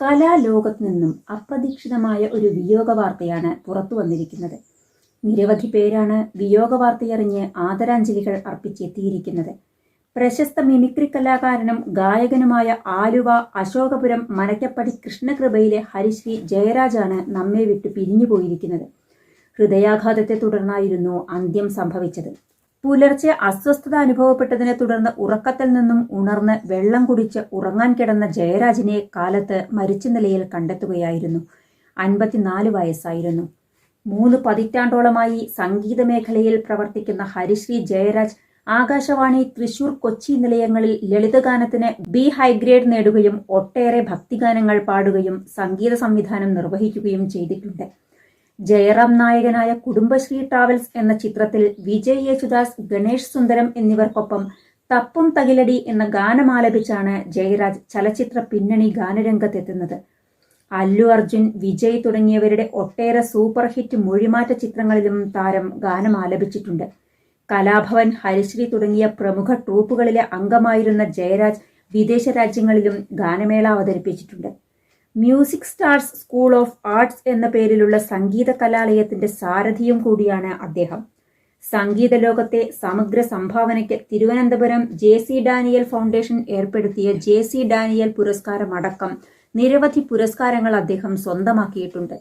കലാലോകത്ത് നിന്നും അപ്രതീക്ഷിതമായ ഒരു വിയോഗ വാർത്തയാണ് പുറത്തു വന്നിരിക്കുന്നത്. നിരവധി പേരാണ് വിയോഗ വാർത്തയറിഞ്ഞ് ആദരാഞ്ജലികൾ അർപ്പിച്ചെത്തിയിരിക്കുന്നത്. പ്രശസ്ത മിമിക്രി കലാകാരനും ഗായകനുമായ ആലുവ അശോകപുരം മനക്കപ്പടി കൃഷ്ണകൃപയിലെ ഹരിശ്രീ ജയരാജാണ് നമ്മെ വിട്ടു പിരിഞ്ഞു പോയിരിക്കുന്നത് ഹൃദയാഘാതത്തെ തുടർന്നായിരുന്നു അന്ത്യം സംഭവിച്ചത്. പുലർച്ചെ അസ്വസ്ഥത അനുഭവപ്പെട്ടതിനെ തുടർന്ന് ഉറക്കത്തിൽ നിന്നും ഉണർന്ന് വെള്ളം കുടിച്ച് ഉറങ്ങാൻ കിടന്ന ജയരാജിനെ കാലത്ത് മരിച്ച നിലയിൽ കണ്ടെത്തുകയായിരുന്നു. അൻപത്തിനാല് വയസ്സായിരുന്നു. മൂന്ന് പതിറ്റാണ്ടോളമായി സംഗീത മേഖലയിൽ പ്രവർത്തിക്കുന്ന ഹരിശ്രീ ജയരാജ് ആകാശവാണി തൃശൂർ കൊച്ചി നിലയങ്ങളിൽ ലളിതഗാനത്തിന് ബി ഹൈഗ്രേഡ് നേടുകയും ഒട്ടേറെ ഭക്തിഗാനങ്ങൾ പാടുകയും സംഗീത സംവിധാനം നിർവഹിക്കുകയും ചെയ്തിട്ടുണ്ട്. ജയറാം നായകനായ കുടുംബശ്രീ ട്രാവൽസ് എന്ന ചിത്രത്തിൽ വിജയ് യേശുദാസ് ഗണേഷ് സുന്ദരം എന്നിവർക്കൊപ്പം തപ്പും തകിലടി എന്ന ഗാനമാലപിച്ചാണ് ജയരാജ് ചലച്ചിത്ര പിന്നണി ഗാനരംഗത്തെത്തുന്നത്. അല്ലു അർജുൻ വിജയ് തുടങ്ങിയവരുടെ ഒട്ടേറെ സൂപ്പർ ഹിറ്റ് മൊഴിമാറ്റ ചിത്രങ്ങളിലും താരം ഗാനം ആലപിച്ചിട്ടുണ്ട് കലാഭവൻ ഹരിശ്രീ തുടങ്ങിയ പ്രമുഖ ട്രൂപ്പുകളിലെ അംഗമായിരുന്ന ജയരാജ് വിദേശ രാജ്യങ്ങളിലും ഗാനമേള അവതരിപ്പിച്ചിട്ടുണ്ട്. Music stars school of arts എന്ന പേരിലുള്ള സംഗീത കലാലയത്തിന്റെ സാരഥിയും കൂടിയാണ് അദ്ദേഹം. സംഗീത ലോകത്തെ സമഗ്ര സംഭാവനയ്ക്ക് Thiruvananthapuram J C Daniel foundation ഏർപ്പെടുത്തിയ ജെ സി ഡാനിയൽ പുരസ്കാരമടക്കം നിരവധി പുരസ്കാരങ്ങൾ അദ്ദേഹം സ്വന്തമാക്കിയിട്ടുണ്ട്.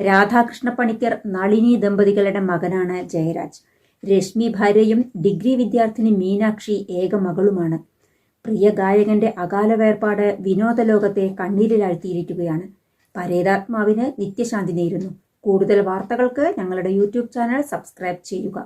രാധാകൃഷ്ണ പണിക്കർ നളിനി ദമ്പതികളുടെ മകനാണ് ജയരാജ്. രശ്മി ഭാര്യയും ഡിഗ്രി വിദ്യാർത്ഥിനി മീനാക്ഷി ഏക മകളുമാണ്. പ്രിയ ഗായകന്റെ അകാല വേർപാട് വിനോദ ലോകത്തെ കണ്ണീരിലാഴ്ത്തിയിരിക്കുകയാണ്. പരേതാത്മാവിന് നിത്യശാന്തി നേരുന്നു. കൂടുതൽ വാർത്തകൾക്ക് ഞങ്ങളുടെ യൂട്യൂബ് ചാനൽ സബ്സ്ക്രൈബ് ചെയ്യുക.